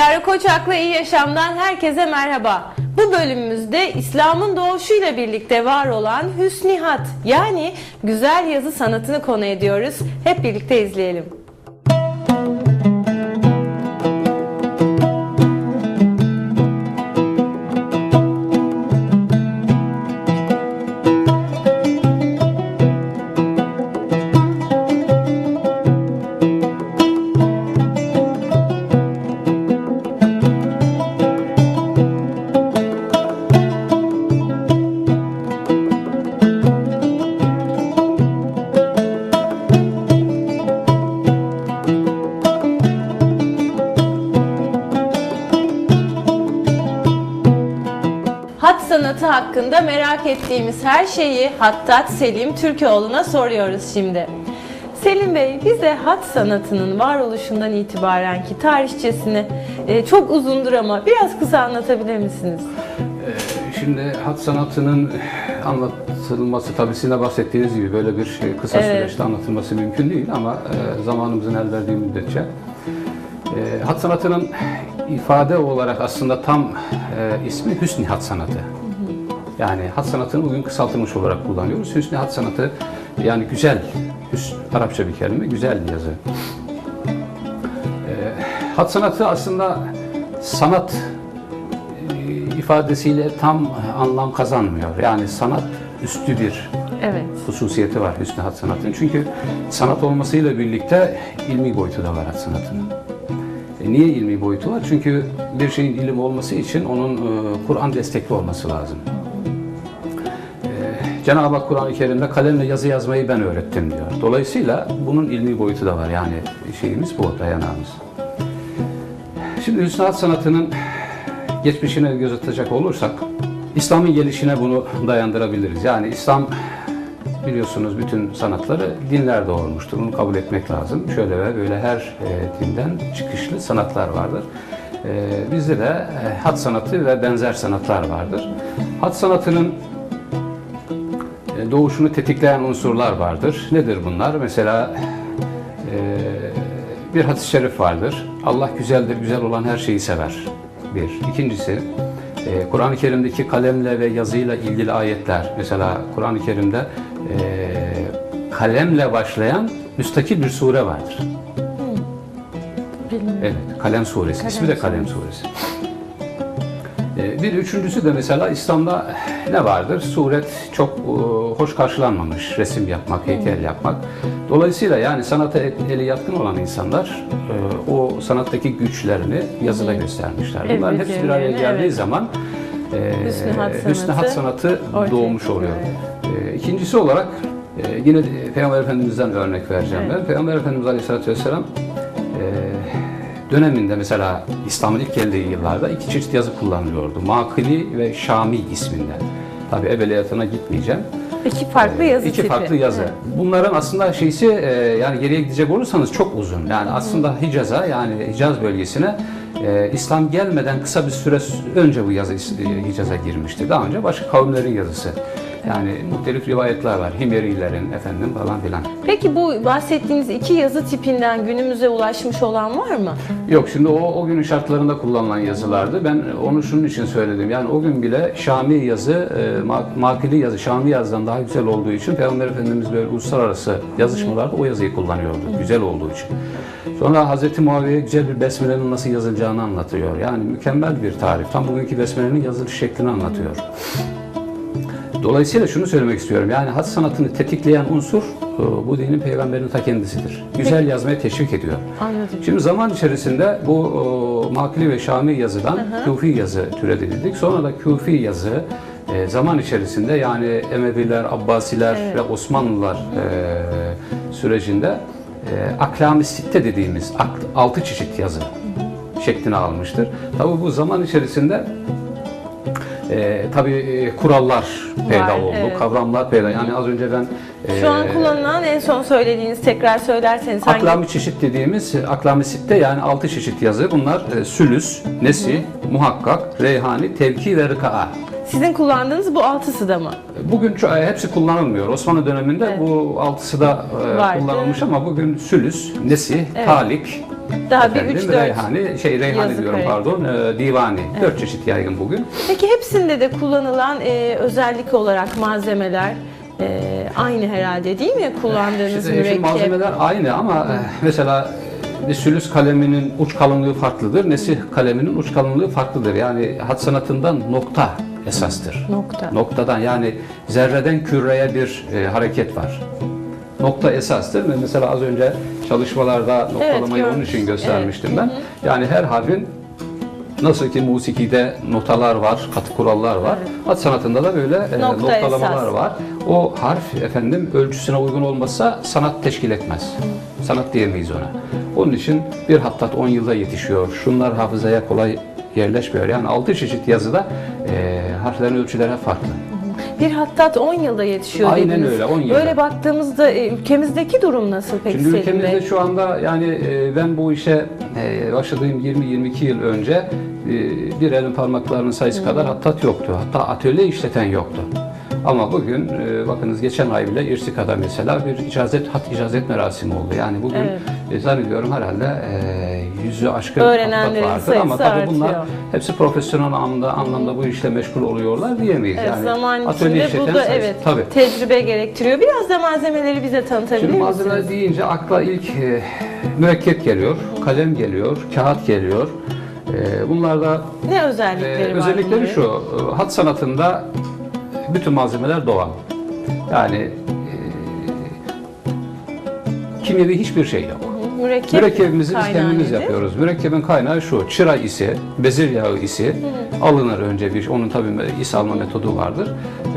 Kara Koçak'la İyi Yaşam'dan herkese merhaba. Bu bölümümüzde İslam'ın doğuşuyla birlikte var olan hüsnihat yani güzel yazı sanatını konu ediyoruz. Hep birlikte izleyelim. Hakkında merak ettiğimiz her şeyi Hattat Selim Türkoğlu'na soruyoruz şimdi. Selim Bey bize hat sanatının varoluşundan itibaren ki tarihçesini e, çok uzundur ama biraz kısa anlatabilir misiniz? Şimdi hat sanatının anlatılması tabii sizin de bahsettiğiniz gibi böyle bir şey, kısa Evet. süreçte anlatılması mümkün değil ama e, zamanımızın el verdiği müddetçe e, hat sanatının ifade olarak aslında tam e, ismi Hüsnü Hat Sanatı. Yani hat sanatını bugün kısaltılmış olarak kullanıyoruz. Hüsnü Hat Sanatı yani güzel, hüsn, Arapça bir kelime, güzel yazı. E, hat sanatı aslında sanat e, ifadesiyle tam anlam kazanmıyor. Yani sanat üstü bir Evet. hususiyeti var Hüsnü Hat Sanatı'nın. Çünkü sanat olmasıyla birlikte ilmi boyutu da var hat sanatının. E, niye ilmi boyutu var? Çünkü bir şeyin ilim olması için onun e, Kur'an destekli olması lazım. Cenab-ı Hak Kur'an-ı Kerim'de kalemle yazı yazmayı ben öğrettim diyor. Dolayısıyla bunun ilmi boyutu da var. Yani şeyimiz bu, dayanağımız. Şimdi Hat Sanatı'nın geçmişine göz atacak olursak İslam'ın gelişine bunu dayandırabiliriz. Yani İslam biliyorsunuz bütün sanatları dinler doğurmuştur. Bunu kabul etmek lazım. Şöyle ve böyle her e, dinden çıkışlı sanatlar vardır. E, bizde de e, hat sanatı ve benzer sanatlar vardır. Hat sanatının doğuşunu tetikleyen unsurlar vardır. Nedir bunlar? Mesela e, bir hadis-i şerif vardır. Allah güzeldir, güzel olan her şeyi sever. Bir. İkincisi, e, Kur'an-ı Kerim'deki kalemle ve yazıyla ilgili ayetler. Mesela Kur'an-ı Kerim'de e, kalemle başlayan müstakil bir sure vardır. Evet, Kalem Suresi. İsmi de Kalem Suresi. Ee, Bir üçüncüsü de mesela İslam'da ne vardır? Suret çok e, hoş karşılanmamış. Resim yapmak, heykel yapmak. Dolayısıyla yani sanata eli yatkın olan insanlar e, o sanattaki güçlerini yazıda göstermişler. El Bunların hepsi bir araya geldiği evet. zaman e, Hüsnü hat Hüsnü hat sanatı doğmuş oluyor. İkincisi olarak yine Peygamber Efendimiz'den örnek vereceğim Evet. ben. Peygamber Efendimiz Aleyhisselatü Vesselam döneminde mesela İslam'ın ilk geldiği yıllarda iki çeşit yazı kullanılıyordu. Makili ve Şami isminde. Tabi ebeliyatına gitmeyeceğim. İki farklı yazı İki tipi. farklı yazı. Evet. Bunların aslında şeysi e, yani geriye gidecek olursanız çok uzun. Yani aslında Hicaz'a yani Hicaz bölgesine e, İslam gelmeden kısa bir süre önce bu yazı e, Hicaz'a girmişti. Daha önce başka kavimlerin yazısı. Yani muhtelif rivayetler var. Himyarilerin efendim falan filan. Peki bu bahsettiğiniz iki yazı tipinden günümüze ulaşmış olan var mı? Yok şimdi o, o günün şartlarında kullanılan yazılardı. Ben onu şunun için söyledim. Yani o gün bile Şami yazı, e, ma- makili yazı Şami yazıdan daha güzel olduğu için Peygamber Efendimiz böyle uluslararası yazışmalarda o yazıyı kullanıyordu. Güzel olduğu için. Sonra Hazreti Muaviye güzel bir besmelenin nasıl yazılacağını anlatıyor. Yani mükemmel bir tarif. Tam bugünkü besmelenin yazılış şeklini anlatıyor. Dolayısıyla şunu söylemek istiyorum. Yani hat sanatını tetikleyen unsur e, bu dinin peygamberinin ta kendisidir. Güzel yazmaya teşvik ediyor. Anladım. Şimdi zaman içerisinde bu e, Makili ve Şami yazıdan Kufi yazı türetildik. Sonra da Kufi yazı e, zaman içerisinde yani Emeviler, Abbasiler Evet. ve Osmanlılar e, sürecinde e, aklam-ı sitte dediğimiz altı çeşit yazı şeklini almıştır. Tabi bu zaman içerisinde e, tabi e, kurallar peyda oldu, evet. kavramlar peyda. Yani az önce ben Şu an e, kullanılan en son söylediğiniz tekrar söylerseniz hangi? Aklami çeşit dediğimiz aklami sitte yani altı çeşit yazı. Bunlar e, sülüs, nesi, muhakkak, reyhani, tevki ve rıkaa. Sizin kullandığınız bu altısı da mı? Bugün e, hepsi kullanılmıyor. Osmanlı döneminde Evet. bu altısı da e, kullanılmış ama bugün sülüs, nesi, Evet. talik, Daha bir efendim, 3-4 Reyhani, şey Reyhani yazı diyorum kare. pardon, e, divani. Dört çeşit yaygın bugün. Peki hepsinde de kullanılan e, özellik olarak malzemeler e, aynı herhalde değil mi? Kullandığınız Şimdi, şimdi mürekkep. malzemeler aynı ama e, mesela e, Nisülüs kaleminin uç kalınlığı farklıdır. Nesih kaleminin uç kalınlığı farklıdır. Yani hat sanatından nokta esastır. Nokta. Noktadan yani zerreden küreye bir e, hareket var. Nokta esastır ve mesela az önce çalışmalarda noktalamayı onun için göstermiştim Evet. ben. Yani her harfin Nasıl ki musikide notalar var, katı kurallar var. Hat sanatında da böyle e, Nokta noktalamalar esas. var. O harf efendim ölçüsüne uygun olmazsa sanat teşkil etmez. Sanat diyemeyiz ona. Onun için bir hattat 10 yılda yetişiyor. Şunlar hafızaya kolay yerleşmiyor. Yani 6 çeşit yazıda e, harflerin ölçüleri farklı. Bir hattat 10 yılda yetişiyor Aynen dediniz. öyle, 10 yılda. Böyle baktığımızda e, ülkemizdeki durum nasıl peki Şimdi Selim ülkemizde Bey? şu anda yani e, ben bu işe e, başladığım 20-22 yıl önce e, bir elin parmaklarının sayısı kadar hattat yoktu. Hatta atölye işleten yoktu. Ama bugün e, bakınız geçen ay bile İrsika'da mesela bir icazet hat icazet merasimi oldu. Yani bugün Evet. e, zannediyorum herhalde e, yüzü aşkın Öğrenenlerin vardır ama sayısı tabii bunlar artıyor. hepsi profesyonel anlamda anlamda bu işle meşgul oluyorlar diyemeyiz. Evet, yani zaman atölye içinde bu da sayısı- evet tabii. tecrübe gerektiriyor. Biraz da malzemeleri bize tanıtabilir Şimdi misiniz? malzeme deyince akla ilk e, mürekkep geliyor, kalem geliyor, kağıt geliyor. E, bunlarda Ne e, özellikleri var özellikleri şu, e, hat sanatında bütün malzemeler doğal. Yani e, kimyevi hiçbir şey yok. Mürekkep Mürekkebimizi biz kaynağı kendimiz yapıyoruz. Mürekkebin kaynağı şu, çıra isi, bezir yağı isi alınır önce bir, onun tabii is alma metodu vardır.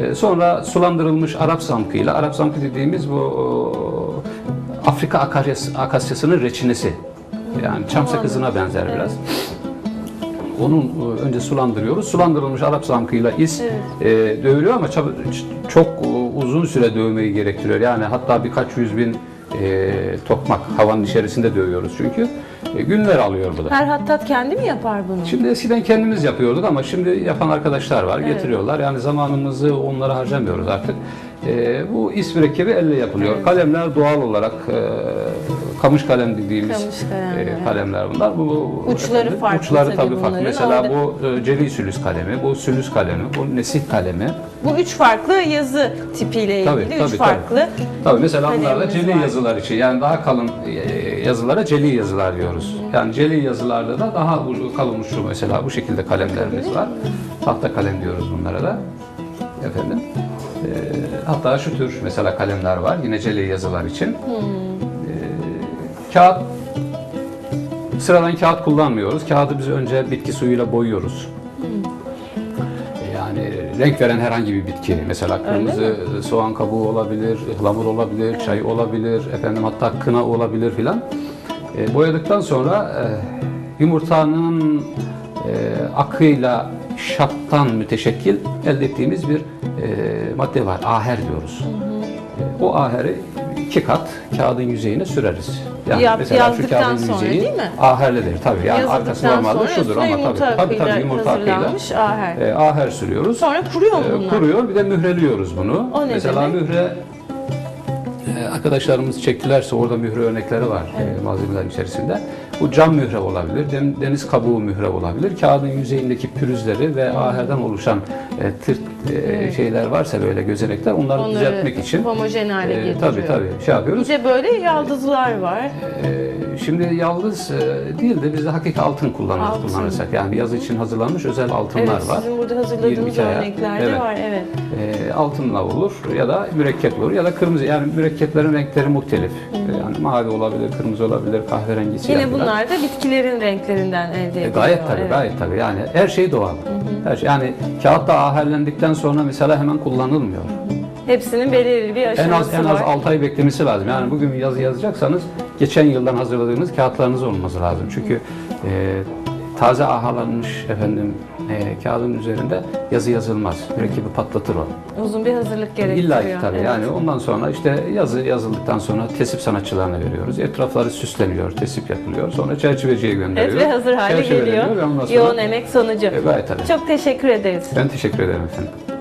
Ee, sonra sulandırılmış Arap zamkıyla, Arap zamkı dediğimiz bu o, Afrika akaryas- akasyasının reçinesi. Yani çam sakızına benzer biraz. Onun e, önce sulandırıyoruz. Sulandırılmış Arap zamkıyla is e, dövülüyor ama çab- ç- çok e, uzun süre dövmeyi gerektiriyor. Yani hatta birkaç yüz bin e, tokmak havanın içerisinde dövüyoruz çünkü. E, günler alıyor bu da. Her hattat kendi mi yapar bunu? Şimdi eskiden kendimiz yapıyorduk ama şimdi yapan arkadaşlar var, getiriyorlar. Yani zamanımızı onlara harcamıyoruz artık. E, bu is mürekkebi elle yapılıyor. Kalemler doğal olarak e, kamış kalem dediğimiz Kamış kalemler. e, kalemler bunlar. Bu Uçları farklı Uçları tabii tabii farklı. Mesela Orada- bu e, celi sülüs kalemi, bu sülüs kalemi, bu nesih kalemi. Bu üç farklı yazı tipiyle ilgili Tabii, üç tabii, farklı. Tabii mesela bunlarla Kalemimiz celi var. yazılar için yani daha kalın e, yazılara celi yazılar diyoruz. Yani celi yazılarda da daha kalın uçlu mesela bu şekilde kalemlerimiz var. Tahta kalem diyoruz bunlara da. Efendim. E, hatta şu tür mesela kalemler var yine celi yazılar için. E, kağıt sıradan kağıt kullanmıyoruz. Kağıdı biz önce bitki suyuyla boyuyoruz. Yani renk veren herhangi bir bitki, mesela kırmızı soğan kabuğu olabilir, ıhlamur olabilir, çay olabilir, efendim hatta kına olabilir filan. E, boyadıktan sonra e, yumurtanın e, akıyla şaptan müteşekkil elde ettiğimiz bir madde var. Aher diyoruz. E, o aheri iki kat kağıdın yüzeyine süreriz. Yap- yazdıktan sonra değil mi? Aherlidir tabii. Yani arkası normalde şudur ama tabii tabii, tabii yumurta akıyla aher. e, aher sürüyoruz. Sonra kuruyor mu E, bunlar? Kuruyor bir de mühreliyoruz bunu. O ne Mesela demek? mühre e, arkadaşlarımız çektilerse orada mühre örnekleri var e, malzemelerin içerisinde. Bu cam mühre olabilir, den- deniz kabuğu mühre olabilir. Kağıdın yüzeyindeki pürüzleri ve aherden oluşan e, tırt e, şeyler varsa böyle gözenekler onları, Onları düzeltmek için homojen hale e, getiriyor. tabii tabii şey yapıyoruz. Bir de böyle yaldızlar var. Ee, Şimdi yaldız e, değil de biz de hakiki altın kullanırız Altın. kullanırsak. Yani yazı için hazırlanmış özel altınlar Evet, var. sizin burada hazırladığınız 22 ayar. örneklerde Evet. var. Evet. Altınla olur ya da mürekkep olur ya da kırmızı. Yani mürekkeplerin renkleri muhtelif. Ee, Yani mavi olabilir, kırmızı olabilir, kahverengi, siyah. Yine bunlar da bitkilerin renklerinden elde E, ediliyor. gayet tabii, evet. gayet tabii. Yani her şey doğal. Her şey. Yani kağıt da aherlendikten sonra mesela hemen kullanılmıyor. Hepsinin belirli bir En aşaması az en az var. 6 ay beklemesi lazım. Yani bugün yazı yazacaksanız geçen yıldan hazırladığınız kağıtlarınız olması lazım. Çünkü e, taze ahalanmış efendim e, kağıdın üzerinde yazı yazılmaz. Mürekkebi patlatır o. Uzun bir hazırlık gerektiriyor. İlla ki tabii. Evet. Yani ondan sonra işte yazı yazıldıktan sonra tesip sanatçılarına veriyoruz. Etrafları süsleniyor, tesip yapılıyor. Sonra çerçeveciye Evet gönderiliyor. ve hazır hale geliyor. Yoğun emek sonucu. E, gayet tabii. Çok teşekkür ederiz. Ben teşekkür ederim efendim.